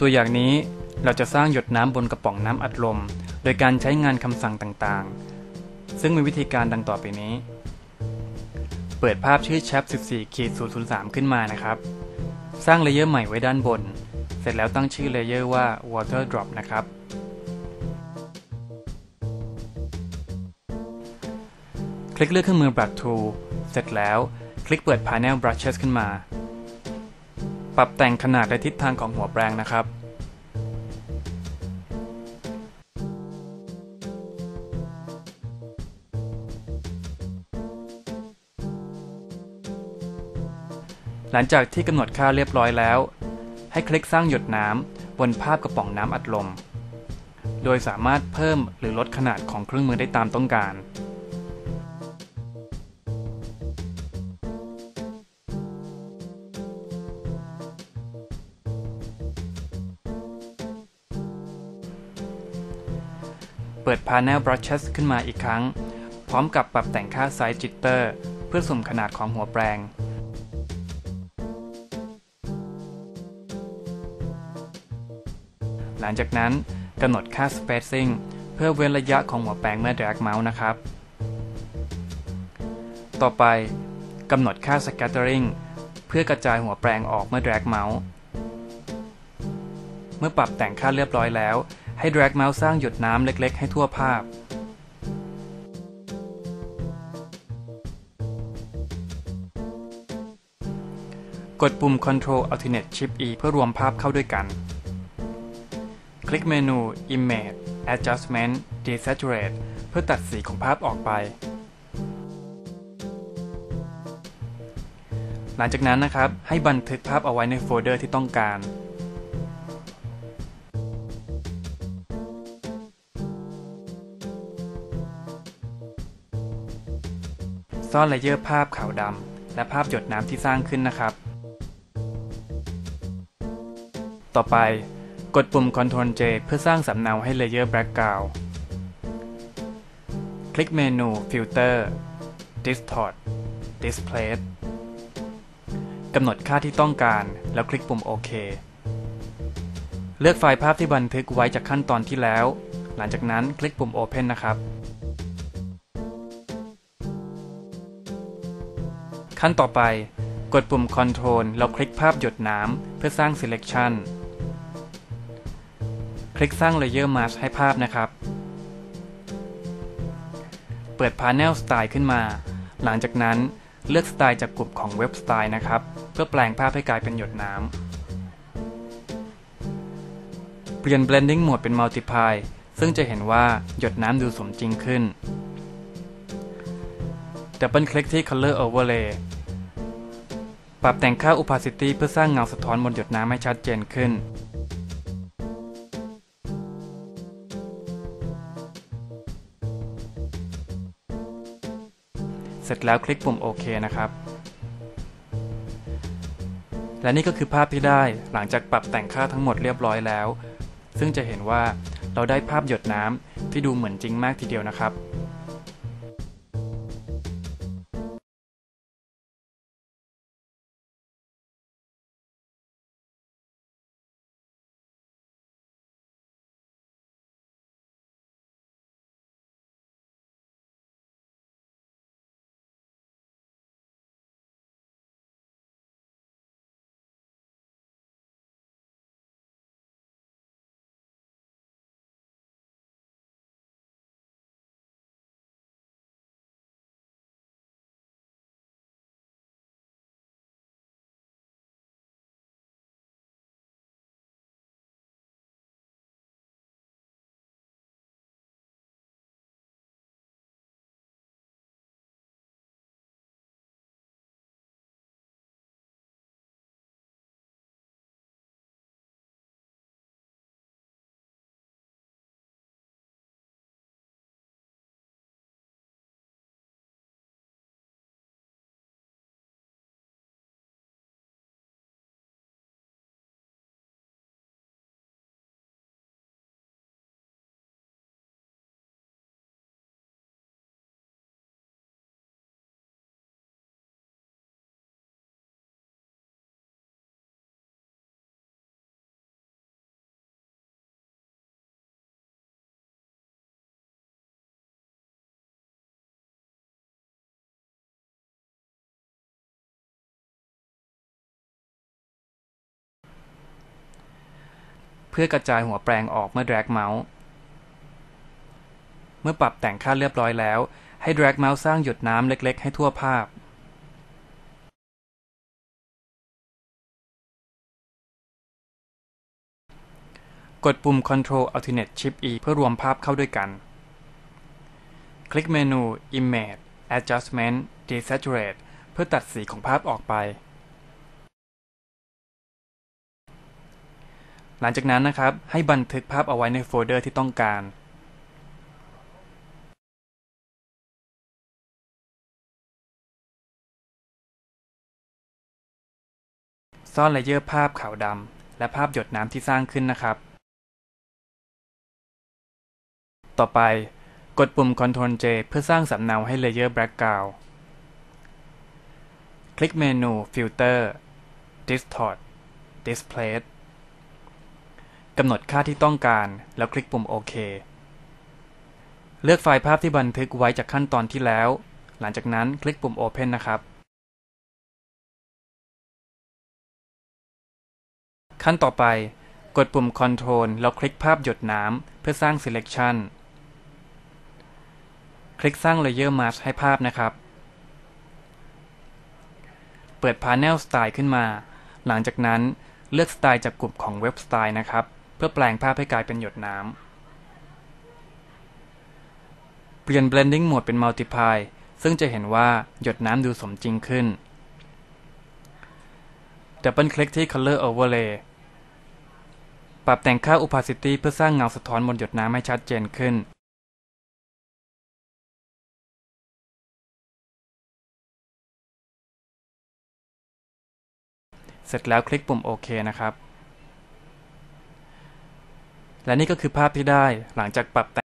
ตัวอย่างนี้เราจะสร้างหยดน้ำบนกระป๋องน้ำอัดลม โดยการใช้งานคำสั่งต่างๆ ซึ่งมีวิธีการดังต่อไปนี้ เปิดภาพชื่อ chap 14ขีด003 ขึ้นมานะครับ สร้างเลเยอร์ใหม่ไว้ด้านบน เสร็จแล้วตั้งชื่อเลเยอร์ว่า water drop นะครับ คลิกเลือกเครื่องมือ brush tool เสร็จแล้ว คลิกเปิด panel brushes ขึ้นมา ปรับแต่งขนาดและทิศทางของหัวแปรงนะครับ หลังจากที่กำหนดค่าเรียบร้อยแล้ว ให้คลิกสร้างหยดน้ำบนภาพกระป๋องน้ำอัดลม โดยสามารถเพิ่มหรือลดขนาดของเครื่องมือได้ตามต้องการ ปิด Panel Brushes ขึ้นมาอีกครั้ง พร้อมกับปรับแต่งค่า Size Jitter เพื่อสุ่มขนาดของหัวแปรงหลังจากนั้นกำหนดค่า spacing เพื่อเว้นระยะของหัวแปรงเมื่อ drag เมาส์นะครับ ต่อไปกำหนดค่า scattering เพื่อกระจายหัวแปรงออกเมื่อ drag เมาส์เมื่อปรับแต่งค่าเรียบร้อยแล้ว ให้ drag เมาส์สร้างหยดน้ำเล็กๆ ให้ทั่วภาพ กดปุ่ม Ctrl Alternate Shift E เพื่อรวมภาพเข้าด้วยกัน คลิกเมนู Image Adjustment Desaturate เพื่อตัดสีของภาพออกไป หลังจากนั้นนะครับ ให้บันทึกภาพเอาไว้ในโฟลเดอร์ที่ต้องการ ซ่อนเลเยอร์ภาพขาวดำและภาพหยดน้ำที่สร้างขึ้นนะครับ ต่อไปกดปุ่ม Ctrl J เพื่อสร้างสำเนาให้เลเยอร์ Background คลิกเมนู Filter Distort Displace กำหนดค่าที่ต้องการ แล้วคลิกปุ่มโอเคเลือกไฟล์ภาพที่บันทึกไว้จากขั้นตอนที่แล้ว หลังจากนั้นคลิกปุ่ม Open นะครับ ขั้นต่อไป กดปุ่ม Ctrl แล้วคลิกภาพหยดน้ำเพื่อสร้าง Selection คลิกสร้าง Layer Mask ให้ภาพนะครับ เปิด Panel Style ขึ้นมา หลังจากนั้นเลือกสไตล์จากกลุ่มของ Web Style นะครับ เพื่อแปลงภาพให้กลายเป็นหยดน้ำ เปลี่ยน Blending Mode เป็น Multiply ซึ่งจะเห็นว่าหยดน้ำดูสมจริงขึ้น ดับเบิลคลิกที่ Color Overlay ปรับแต่งค่า Opacity เพื่อสร้างเงาสะท้อนบนหยดน้ำให้ชัดเจนขึ้น เสร็จแล้วคลิกปุ่มโอเคนะครับ และนี่ก็คือภาพที่ได้หลังจากปรับแต่งค่าทั้งหมดเรียบร้อยแล้ว ซึ่งจะเห็นว่าเราได้ภาพหยดน้ำที่ดูเหมือนจริงมากทีเดียวนะครับ พื่อกระจายหัวแปรงออกเมื่อ drag เมาส์เมื่อปรับแต่งค่าเรียบร้อยแล้ว ให้ drag เมาส์สร้างหยดน้ำเล็ก ๆ ให้ทั่วภาพ กดปุ่ม Ctrl Alternate Shift E เพื่อรวมภาพเข้าด้วยกัน คลิกเมนู Image Adjustment Desaturate เพื่อตัดสีของภาพออกไป หลังจากนั้นนะครับ ให้บันทึกภาพเอาไว้ในโฟลเดอร์ที่ต้องการ ซ่อนเลเยอร์ภาพขาวดำและภาพหยดน้ำที่สร้างขึ้นนะครับ ต่อไปกดปุ่ม Ctrl J เพื่อสร้างสำเนาให้เลเยอร์ Background คลิกเมนู Filter Distort Displace กำหนดค่าที่ต้องการ แล้วคลิกปุ่มโอเค เลือกไฟล์ภาพที่บันทึกไว้จากขั้นตอนที่แล้ว หลังจากนั้นคลิกปุ่ม Open นะครับ ขั้นต่อไป กดปุ่ม Control แล้วคลิกภาพหยดน้ำเพื่อสร้าง Selection คลิกสร้าง Layer Mask ให้ภาพนะครับ เปิด Panel Style ขึ้นมา หลังจากนั้นเลือกสไตล์จากกลุ่มของ Web Style นะครับ เพื่อแปลงภาพให้กลายเป็นหยดน้ำ เปลี่ยน Blending Mode เป็น Multiply ซึ่งจะเห็นว่าหยดน้ำดูสมจริงขึ้นดับเบิลคลิกที่ Color Overlay ปรับแต่งค่า Opacity เพื่อสร้างเงาสะท้อนบนหยดน้ำให้ชัดเจนขึ้นเสร็จแล้วคลิกปุ่มโอเคนะครับ และนี่ก็คือภาพที่ได้หลังจากปรับแต่ง